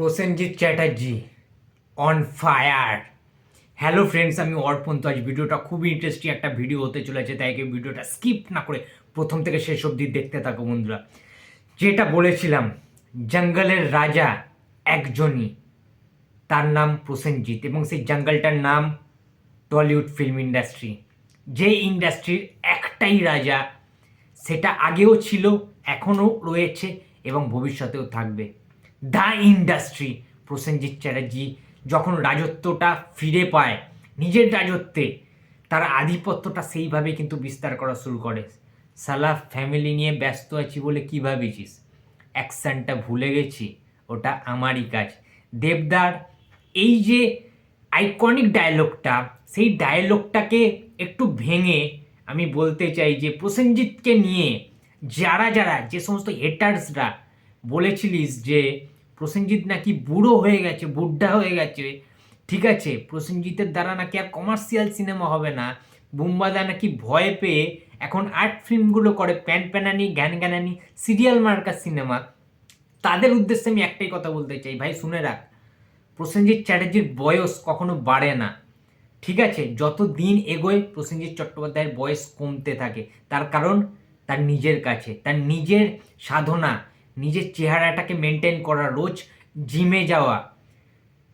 Prosenjit Chatterjee on fire hello friends আমি অর্পণ। তো আজ ভিডিওটা খুবই ইন্টারেস্টিং একটা ভিডিও হতে চলেছে, তাই কি ভিডিওটা স্কিপ না করে প্রথম থেকে শেষ অবধি দেখতে থাকো বন্ধুরা। যেটা বলেছিলাম, জঙ্গলের রাজা একজনই, তার নাম প্রসেনজিৎ এবং সেই জঙ্গলটার নাম টলিউড ফিল্ম ইন্ডাস্ট্রি। যে ইন্ডাস্ট্রির একটাই রাজা, সেটা আগেও ছিল, এখনও রয়েছে এবং ভবিষ্যতেও থাকবে। The industry. প্রসেনজিৎ চ্যাটার্জি যখন রাজত্বটা ফিরে পায়, নিজের রাজত্বে, তার আধিপত্যটা সেইভাবে কিন্তু বিস্তার করা শুরু করে। সালা ফ্যামিলি নিয়ে ব্যস্ত আছি বলে কী ভাবেছিস? অ্যাকশানটা ভুলে গেছি, ওটা আমারই কাজ। দেবদার, এই যে আইকনিক ডায়লগটা সেই ডায়লগটাকে একটু ভেঙে আমি বলতে চাই যে, প্রসেনজিৎকে নিয়ে যারা যারা, যে সমস্ত হেটার্সরা বলেছিলিস যে প্রসেনজিৎ নাকি বুড়ো হয়ে গেছে, বুড্ডা হয়ে গেছে। ঠিক আছে, প্রসেনজিতের দ্বারা নাকি আর কমার্শিয়াল সিনেমা হবে না। বুম্বাদা নাকি ভয় পেয়ে এখন আর্ট ফিল্মগুলো করে, প্যান প্যানানি, জ্ঞান জ্ঞানানি সিরিয়াল মার্কার সিনেমা তাদের উদ্দেশ্যে আমি একটাই কথা বলতে চাই, ভাই শুনে রাখ, প্রসেনজিৎ চ্যাটার্জির বয়স কখনো বাড়ে না। ঠিক আছে যত দিন এগোয়, প্রসেনজিৎ চট্টোপাধ্যায়ের বয়স কমতে থাকে। তার কারণ, তার নিজের কাছে, তার নিজের সাধনা। নিজের চেহারাটাকে মেনটেন করা, রোজ জিমে যাওয়া,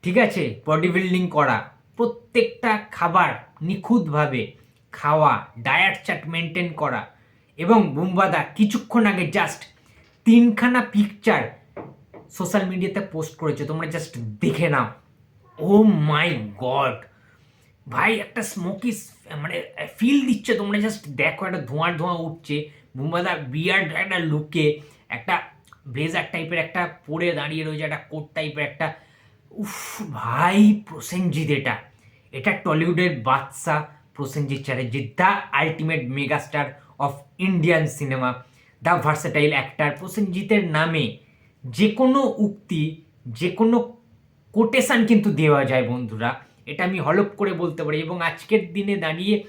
ঠিক আছে? বডি বিল্ডিং করা, প্রত্যেকটা খাবার নিখুঁতভাবে খাওয়া ডায়েট চার্ট মেনটেন করা এবং বুম্বাদা কিছুক্ষণ আগে জাস্ট তিনখানা পিকচার সোশ্যাল মিডিয়াতে পোস্ট করেছে। তোমরা জাস্ট দেখে নাও। ও মাই গড ভাই, একটা স্মোকি মানে ফিল দিচ্ছে। তোমরা জাস্ট দেখো, একটা ধোঁয়ার ধোঁয়া উঠছে। বুম্বাদা বিয়ার্ড একটা লুকে একটা ব্লেজার টাইপের একটা পরে দাঁড়িয়ে রয়েছে, একটা কোট টাইপের একটা। উফ, ভাই, প্রসেনজিৎ এটা। এটা টলিউডের বাদশা Prosenjit Chatterjee the ultimate megastar of Indian cinema the versatile actor প্রসেনজিতের নামে যে কোনো উক্তি যে কোনো কোটেশান কিন্তু দেওয়া যায় বন্ধুরা। এটা আমি হলপ করে বলতে পারি। এবং আজকের দিনে দাঁড়িয়ে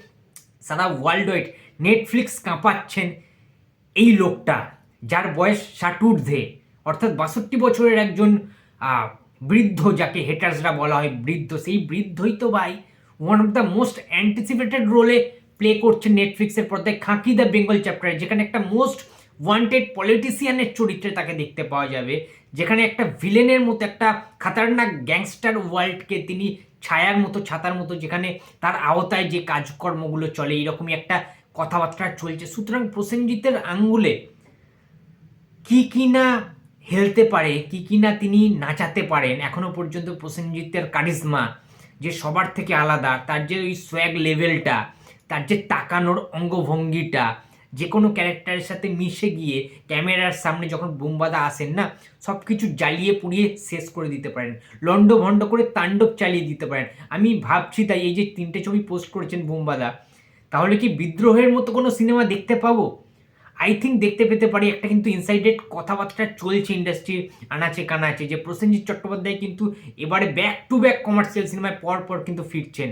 সারা ওয়ার্ল্ড ওয়াইড নেটফ্লিক্স কাঁপাচ্ছেন এই লোকটা। যার বয়স ষাট ঊর্ধ্বে অর্থাৎ বাষট্টি বছরের একজন বৃদ্ধ যাকে হেটার্সরা বলা হয় বৃদ্ধ, সেই বৃদ্ধই তো ভাই one of the most anticipated রোলে play করছে নেটফ্লিক্সের পর্দায় খাঁকি দ্য বেঙ্গল চ্যাপ্টার যেখানে একটা মোস্ট ওয়ান্টেড পলিটিশিয়ানের চরিত্রে তাকে দেখতে পাওয়া যাবে, যেখানে একটা ভিলেনের মতো, একটা খাতারনাক গ্যাংস্টার ওয়ার্ল্ডকে তিনি ছায়ার মতো, ছাতার মতো, যেখানে তার আওতায় যে কাজকর্মগুলো চলে, এইরকমই একটা কথাবার্তা চলছে। সুতরাং প্রসেনজিতের আঙ্গুলে কি কি না হেলতে পারে, কি কি না তিনি নাচাতে পারেন, এখনও পর্যন্ত প্রসেনজিতের কারিজমা যে সবার থেকে আলাদা, তার যে ওই সোয়াগ লেভেলটা তার যে তাকানোর অঙ্গভঙ্গিটা, যে কোনো ক্যারেক্টারের সাথে মিশে গিয়ে ক্যামেরার সামনে যখন বোমবাদা আসেন না সব কিছু জ্বালিয়ে পুড়িয়ে শেষ করে দিতে পারেন। লন্ড ভন্ড করে তাণ্ডব চালিয়ে দিতে পারেন। আমি ভাবছি তাই এই যে তিনটে ছবি পোস্ট করেছেন বোমবাদা, তাহলে কি বিদ্রোহের মতো কোনো সিনেমা দেখতে পাবো? আই থিঙ্ক দেখতে পেতে পারি একটা কিন্তু ইনসাইডেড কথাবার্তা চলছে ইন্ডাস্ট্রির আনাচে কানাচে। যে প্রসেনজিৎ চট্টোপাধ্যায় কিন্তু এবারে ব্যাক টু ব্যাক কমার্শিয়াল সিনেমায় পর পর কিন্তু ফিরছেন।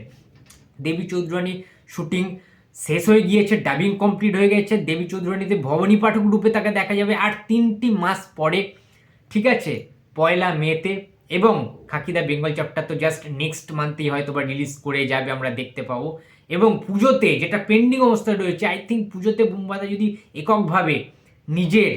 দেবী চৌধুরানী শুটিং শেষ হয়ে গিয়েছে ডাবিং কমপ্লিট হয়ে গেছে। দেবী চৌধুরানীতে ভবনী পাঠক রূপে তাকে দেখা যাবে আর তিনটি মাস পরে। ঠিক আছে, পয়লা মেতে এবং খাকিদা বেঙ্গল চ্যাপ্টার তো জাস্ট নেক্সট মান্থেই হয়তো বা রিলিজ করে যাবে, আমরা দেখতে পাবো। এবং পুজোতে যেটা পেন্ডিং অবস্থায় রয়েছে আই থিঙ্ক পুজোতে বুম্বাদা যদি এককভাবে নিজের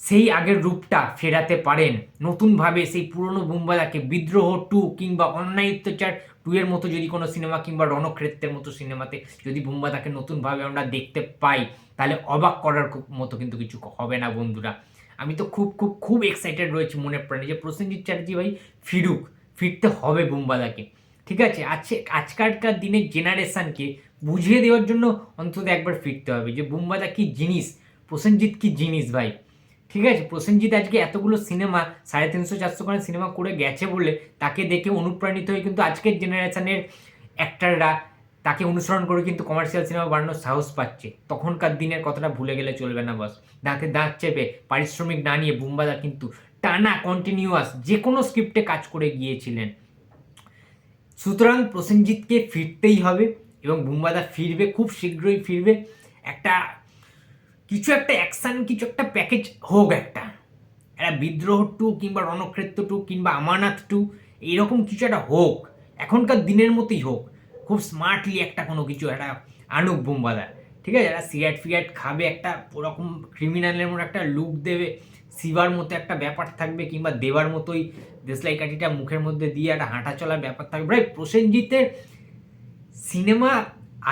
সেই আগের রূপটা ফেরাতে পারেন, নতুনভাবে সেই পুরনো বুম্বাদাকে বিদ্রোহ টু কিংবা অন্যায় অত্যাচার টু এর মতো যদি কোনো সিনেমা কিংবা রণক্ষেত্রের মতো সিনেমাতে যদি বুম্বাদাকে নতুনভাবে আমরা দেখতে পাই, তাহলে অবাক করার মতো কিন্তু কিছু হবে না বন্ধুরা। আমি তো খুব খুব খুব এক্সাইটেড রয়েছি মনে প্রাণে যে প্রসেনজিৎ চ্যাটার্জি ভাই ফিরুক, ফিরতে হবে বুম্বাদাকে। ঠিক আছে? আজকে, আজকালকার দিনের জেনারেশানকে বুঝিয়ে দেওয়ার জন্য অন্তত একবার ফিরতে হবে যে বুম্বাদা কি জিনিস? প্রসেনজিৎ কি জিনিস ভাই? ঠিক আছে? প্রসেনজিৎ আজকে এতগুলো সিনেমা সাড়ে তিনশো, চারশো করে সিনেমা করে গেছে বলে তাকে দেখে অনুপ্রাণিত হয়ে কিন্তু আজকের জেনারেশানের অ্যাক্টাররা তাকে অনুসরণ করে কিন্তু কমার্শিয়াল সিনেমা বানানোর সাহস পাচ্ছে। তখনকার দিনের কথাটা ভুলে গেলে চলবে না বস দাঁতে দাঁত চেপে পারিশ্রমিক না নিয়ে বুম্বাদা কিন্তু টানা কন্টিনিউয়াস যে কোনো স্ক্রিপ্টে কাজ করে গিয়েছিলেন। সুতরাং প্রসেনজিৎকে ফিরতেই হবে এবং বুম্বাদা ফিরবে, খুব শীঘ্রই ফিরবে। একটা, কিছু একটা অ্যাকশান কিছু একটা প্যাকেজ হোক একটা। একটা বিদ্রোহ টু কিংবা রণক্ষেত্র টু কিংবা আমানাথ টু, এইরকম কিছু একটা হোক। এখনকার দিনের মতোই হোক। খুব স্মার্টলি একটা কোনো কিছু একটা আনুক বোমবাদা। ঠিক আছে? একটা সিগারেট ফিগারেট খাবে, একটা ওরকম ক্রিমিনালের মতো একটা লুক দেবে। শিবার মতো একটা ব্যাপার থাকবে কিংবা দেবার মতোই দেশলাই কাঠিটা মুখের মধ্যে দিয়ে একটা হাঁটা চলার ব্যাপার থাকবে ভাই, প্রসেনজিতের সিনেমা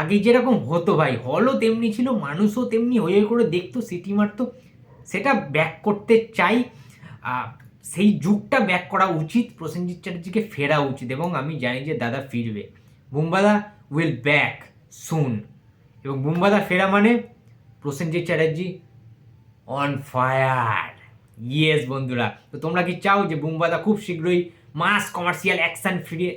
আগে যেরকম হতো ভাই, হলও তেমনি ছিল, মানুষও তেমনি হয়ে করে দেখতো, সিটি মারতো। সেটা ব্যাক করতে চাই। সেই যুগটা ব্যাক করা উচিত, প্রসেনজিৎ চ্যাটার্জিকে ফেরা উচিত এবং আমি জানি যে দাদা ফিরবে। বুম্বাদা উইল ব্যাক সুন এবং বুম্বাদা ফেরা মানে Prosenjit Chatterjee on fire yes বন্ধুরা। তো তোমরা কি চাও যে বুম্বাদা খুব শীঘ্রই মাস কমার্শিয়াল অ্যাকশান ফিরে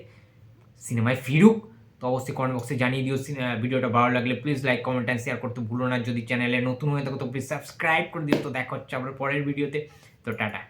সিনেমায় ফিরুক? তো অবশ্যই কমেন্ট বক্সে জানিয়ে দিও। ভিডিওটা ভালো লাগলে please like comment and share করতে ভুলো না। যদি চ্যানেলে নতুন হয়ে থাকো, তো প্লিজ সাবস্ক্রাইব করে দিও। তো দেখা হচ্ছে আবার পরের ভিডিওতে তো টাটা।